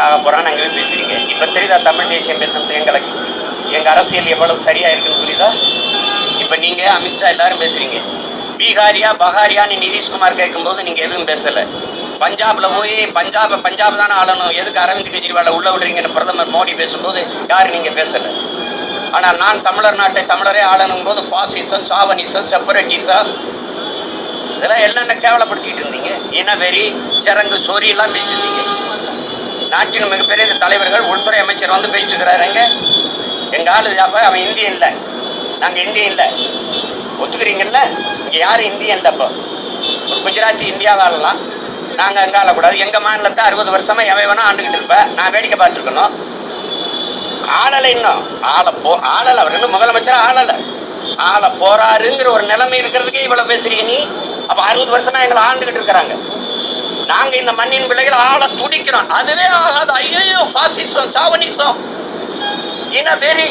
ஆக போறான்னு அங்கே போய் இப்போ தெரியுதா தமிழ் தேசியம் பேசுறது எங்களுக்கு எங்கள் அரசியல் எவ்வளவு சரியாக இருக்குன்னு புரியுதா? இப்போ நீங்கள் அமித்ஷா எல்லாரும் பேசுகிறீங்க பீகாரியா பகாரியான்னு நிதிஷ்குமார் கேட்கும்போது நீங்கள் எதுவும் பேசலை. பஞ்சாபில் போய் பஞ்சாப் பஞ்சாப் தானே ஆளணும். எதுக்கு அரவிந்த் கெஜ்ரிவாலை உள்ள விடுறீங்கன்னு பிரதமர் மோடி பேசும்போது யாரும் நீங்கள் பேசலை? ஆனால் நான் தமிழர் நாட்டை தமிழரே ஆளணும் போது ஃபாசிசம் சாவனிசம் செப்பரேட்டிசம் இதெல்லாம் என்னென்ன கேவலப்படுத்திக்கிட்டு இருந்தீங்க? இனவெறி சிறங்கு சொறி பேசியிருந்தீங்க நாட்டின் மிகப்பெரிய தலைவர்கள் உள்துறை அமைச்சர் வந்து பேசிட்டு இருக்கிறாருங்க எங்க ஆளு அப்ப அவன் இந்தியன் இல்லை. நாங்க இந்தியன் இல்லை. ஒத்துக்கிறீங்கல்ல? இங்க யாரும் இந்தியன் இல்லை இப்போ ஒரு குஜராத்தி இந்தியாவை ஆளலாம். நாங்க அங்க ஆளக்கூடாது. எங்க மாநிலத்தை அறுபது வருஷமா எவன் வேணா ஆண்டுகிட்டு இருப்பேன் நான் வேடிக்கை பார்த்துருக்கணும். ஆளலை இன்னும். ஆள போ ஆளல. அவர் இன்னும் முதலமைச்சர் ஆளல. ஆள போறாருங்கிற ஒரு நிலைமை இருக்கிறதுக்கே இவ்வளவு பேசுறீங்க நீ. அப்ப அறுபது வருஷமா எங்களை ஆண்டுகிட்டு இருக்கிறாங்க. நாங்க இந்த மண்ணின் விலையில் ஆள துடிக்கிறோம். அதுவே ஆகாது. ஐயோ பாசிசம் சாவனிசம் இன வெறி